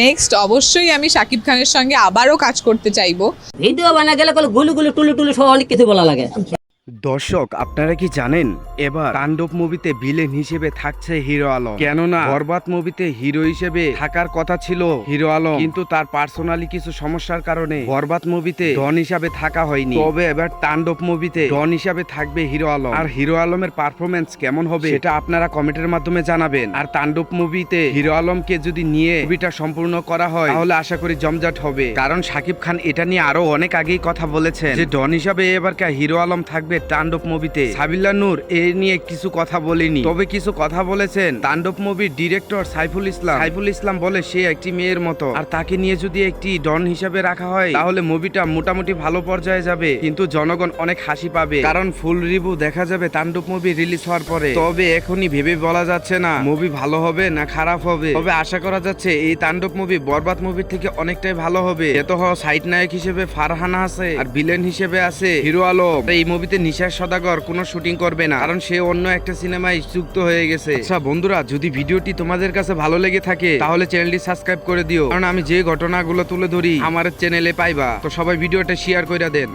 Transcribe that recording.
Next অবশ্যই আমি শাকিব খানের সঙ্গে আবারও কাজ করতে চাইব। ভিডিও বানা গেলে গুলু গুলু টুলু টুলু সব অনেক কিছু বলা লাগে। দর্শক আপনারা কি জানেন এবার তাণ্ডব মুভিতে ভিলেন হিসেবে থাকছে হিরো আলম। কেননা বরবাদ মুভিতে হিরো হিসেবে থাকার কথা ছিল হিরো আলম। কিন্তু তার পার্সোনালি কিছু সমস্যার কারণে বরবাদ মুভিতে ডন হিসাবে থাকা হয়নি। তবে এবার তাণ্ডব মুভিতে ডন হিসাবে থাকবে হিরো আলম। আর হিরো আলমের পারফরমেন্স কেমন হবে সেটা আপনারা কমেন্টের মাধ্যমে জানাবেন। আর তাণ্ডব মুভিতে হিরো আলমকে যদি নিয়ে মুভিটা সম্পূর্ণ করা হয় তাহলে আশা করি জমজাট হবে। কারণ সাকিব খান এটা নিয়ে আরও অনেক আগেই কথা বলেছেন যে ডন হিসাবে এবারকার হিরো আলম থাকবে তাণ্ডব মুভিতে। সাবিল্লা নূর, এ নিয়ে কিছু কথা বলেনি। তবে কিছু কথা বলেছেন তাণ্ডব মুভির ডিরেক্টর সাইফুল ইসলাম। সাইফুল ইসলাম বলে, সে একটি মেয়ের মতো। আর তাকে নিয়ে যদি একটি ডন হিসাবে রাখা হয়, তাহলে মুভিটা মোটামুটি ভালো পর্যায়ে যাবে। কিন্তু জনগণ অনেক হাসি পাবে। কারণ ফুল রিভিউ দেখা যাবে তাণ্ডব মুভি রিলিজ হওয়ার পরে। তবে এখনই ভেবে বলা যাচ্ছে না, মুভি ভালো হবে না খারাপ হবে। তবে আশা করা যাচ্ছে, এই তাণ্ডব মুভি বরবাদ মুভির থেকে অনেকটাই ভালো হবে। এত সাইড নায়ক হিসেবে ফারহানা আছে, আর ভিলেন হিসেবে আছে হিরো আলম। এই মুভিতে নিশার সদাগর, কোনো শুটিং করবে না। কারণ সে অন্য একটা সিনেমায় যুক্ত হয়ে গেছে। আচ্ছা বন্ধুরা, যদি ভিডিওটি তোমাদের কাছে ভালো লেগে থাকে, তাহলে চ্যানেলটি সাবস্ক্রাইব করে দিও। কারণ আমি যে ঘটনাগুলো তুলে ধরি, আমার চ্যানেলে পাইবা। তো সবাই ভিডিওটা শেয়ার করে দেন।